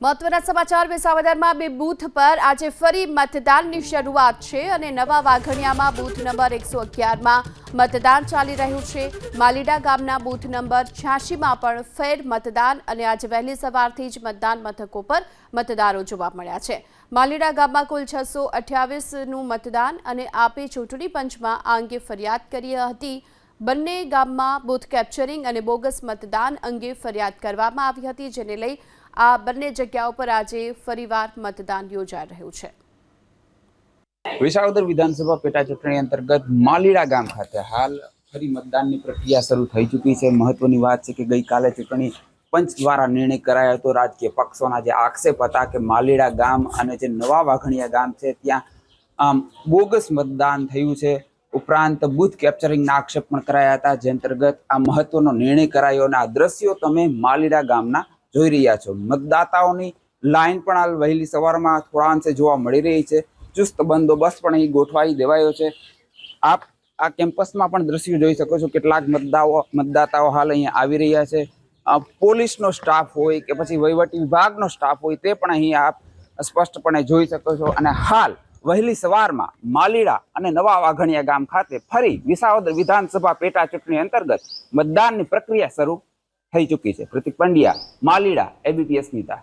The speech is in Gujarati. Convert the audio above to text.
મહત્વના સમાચાર વિસાવદરમાં બે બૂથ પર આજે ફરી મતદાનની શરૂઆત છે અને નવા વાઘણિયામાં બૂથ નંબર એકસો અગિયારમાં મતદાન ચાલી રહ્યું છે. માલીડા ગામના બૂથ નંબર છ્યાસીમાં પણ ફેર મતદાન અને આજે વહેલી સવારથી જ મતદાન મથકો પર મતદારો જોવા મળ્યા છે. માલીડા ગામમાં કુલ છસો અઠ્યાવીસનું મતદાન અને આપે ચૂંટણી પંચમાં આ અંગે ફરિયાદ કરી હતી. બંને ગામમાં બુથ કેપ્ચરિંગ અને બોગસ મતદાન અંગે ફરિયાદ કરવામાં આવી હતી, જેને લઈ આ બંને જગ્યાઓ પર આજે ફરીવાર મતદાન યોજાઈ રહ્યું છે. વિસાવદર વિધાનસભા પેટા ચૂંટણી અંતર્ગત માલીડા ગામ ખાતે હાલ ફરી મતદાનની પ્રક્રિયા શરૂ થઈ ચૂકી છે. મહત્વની વાત છે કે ગઈકાલે ચૂંટણી પંચ દ્વારા નિર્ણય કરાયો હતો. રાજકીય પક્ષોના જે આક્ષેપ હતા કે માલીડા ગામ અને જે નવા વાઘણિયા ગામ છે, ત્યાં, આમ, બોગસ મતદાન થયું છે. ઉપરાંત બુથ કેપ્ચરિંગના આક્ષેપ પણ કરાયા હતા, જે અંતર્ગત આ મહત્વનો નિર્ણય કરાયો અને આ દ્રશ્યો તમે માલીડા ગામના જોઈ રહ્યા છો. મતદાતાઓની લાઈન પણ હાલ વહેલી સવારમાં થોડા અંશે જોવા મળી રહી છે. ચુસ્ત બંદોબસ્ત પણ અહીં ગોઠવાઈ દેવાયો છે. આપ આ કેમ્પસમાં પણ દ્રશ્યો જોઈ શકો છો. કેટલાક મતદાઓ, મતદાતાઓ હાલ અહીંયા આવી રહ્યા છે. પોલીસનો સ્ટાફ હોય કે પછી વહીવટી વિભાગનો સ્ટાફ હોય તે પણ અહીં આપ સ્પષ્ટપણે જોઈ શકો છો. અને હાલ વહેલી સવારમાં માલીડા અને નવા વાઘણિયા ગામ ખાતે ફરી વિસાવદર વિધાનસભા પેટા ચૂંટણી અંતર્ગત મતદાનની પ્રક્રિયા શરૂ થઈ ચૂકી છે. પ્રતિક પંડ્યા, માલીડા એબીપીએસ અસ્મિતા